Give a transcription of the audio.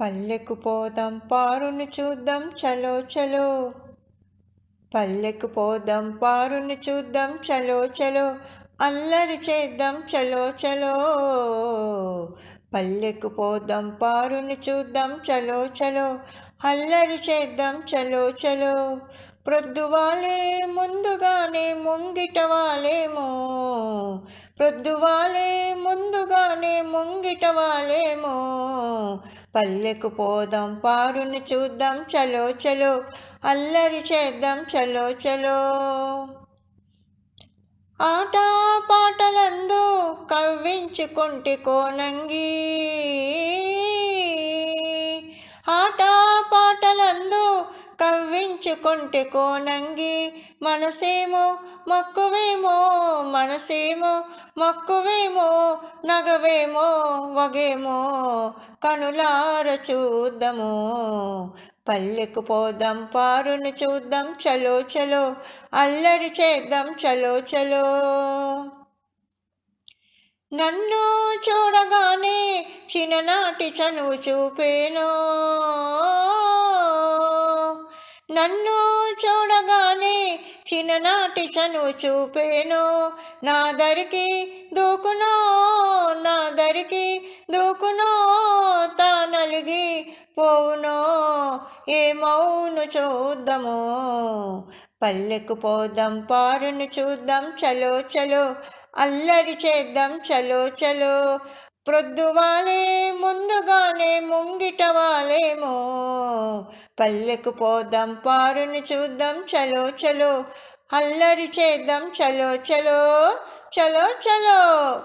పల్లెకు పోదాం పారును చూద్దాం చలో చలో. పల్లెకు పోదాం పారును చూద్దాం చలో చలో. అల్లరి చేద్దాం చలో చలో. పల్లెకు పోదాం పారును చూద్దాం చలో చలో. అల్లరి చేద్దాం చలో చలో. ప్రొద్దువాలే ముందుగానే ముంగిట వాలేమో. ప్రొద్దువాలే ముందుగానే ముంగిట వాలేమో. పల్లెకు పోదాం పారుని చూద్దాం చలో చలో. అల్లరి చేద్దాం చలో చలో. ఆట పాటలందు కవ్వించుకుంటే కోనంగి. కవ్వించుకుంటే కోనంగి మనసేమో మక్కువేమో మనసేమో మక్కువేమో నగవేమో వగేమో కనులార చూద్దాము. పల్లెకు పోదాం పారును చూద్దాం చలో చలో అల్లరి చేద్దాం చలో చలో. నన్ను చూడగానే చిన్ననాటి చనువు చూపేనో. చిన్ననాటి చనువు చూపేనో. నా దరికి దూకునో నా దరికి దూకునో తా నలిగి పోవునో. ఏమౌను చూద్దాము? పల్లెకు పోదాం పారును చూద్దాం చలో చలో. అల్లరి చేద్దాం చలో చలో. ప్రొద్దువాలే ముందుగానే ముంగిట వాలేమో. పల్లెకు పోదాం పారుని చూద్దాం చలో చలో. అల్లరి చేద్దాం చలో చలో చలో చలో.